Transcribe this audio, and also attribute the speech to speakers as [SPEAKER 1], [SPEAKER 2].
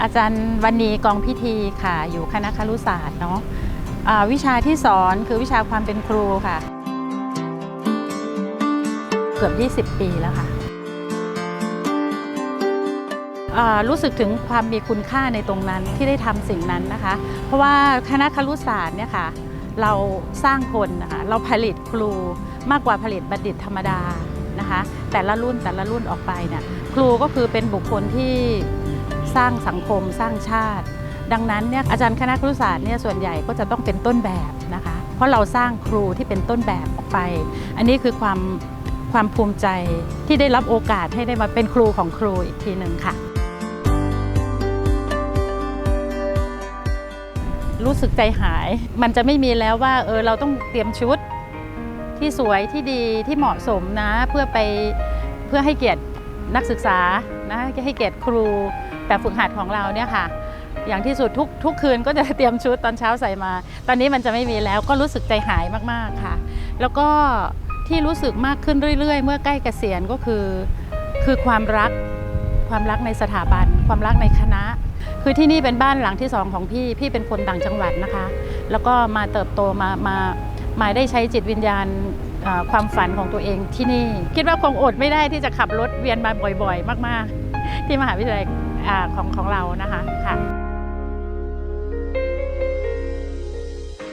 [SPEAKER 1] อาจารย์วันนีกองพิธีค่ะอยู่คณะครุศาสตร์เนาะวิชาที่สอนคือวิชาความเป็นครูค่ะ เกือบ 20 ปีแล้วค่ะรู้สึกถึงความมีคุณค่าในตรงนั้นที่ได้ทำสิ่งนั้นนะคะ เพราะว่าคณะครุศาสตร์เนี่ยค่ะเราสร้างคนนะคะเราผลิตครูมากกว่าผลิตบัณฑิตธรรมดานะคะ แต่ละรุ่นแต่ละรุ่นออกไปเนี่ยครูก็คือเป็นบุคคลที่ สร้างสังคมสร้างชาติ ดังนั้นเนี่ยอาจารย์คณะครุศาสตร์เนี่ยส่วนใหญ่ก็จะต้องเป็นต้นแบบนะคะ เพราะเราสร้างครูที่เป็นต้นแบบออกไป อันนี้คือความความภูมิใจที่ได้รับโอกาสให้ได้มาเป็นครูของครูอีกทีหนึ่งค่ะ รู้สึกใจหาย มันจะไม่มีแล้วว่าเออเราต้องเตรียมชุดที่สวยที่ดีที่เหมาะสมนะ เพื่อไปเพื่อให้เกียรตินักศึกษานะให้เกียรติครู แบบฝึกหัดของเราเนี่ยค่ะ อย่างที่สุดทุกทุกคืนก็จะเตรียมชุดตอนเช้าใส่มา ตอนนี้มันจะไม่มีแล้วก็รู้สึกใจหายมากๆค่ะ แล้วก็ที่รู้สึกมากขึ้นเรื่อย ๆ เมื่อใกล้เกษียณก็คือ คือความรักความรักในสถาบัน ความรักในคณะ คือที่นี่เป็นบ้านหลังที่สองของพี่ พี่เป็นคนต่างจังหวัดนะคะ แล้วก็มาเติบโตมามามาได้ใช้จิตวิญญาณความฝันของตัวเองที่นี่ คิดว่าคงอดไม่ได้ที่จะขับรถเวียนมาบ่อยๆ มาก ๆ ที่มหาวิทยาลัย ของของเรานะคะค่ะ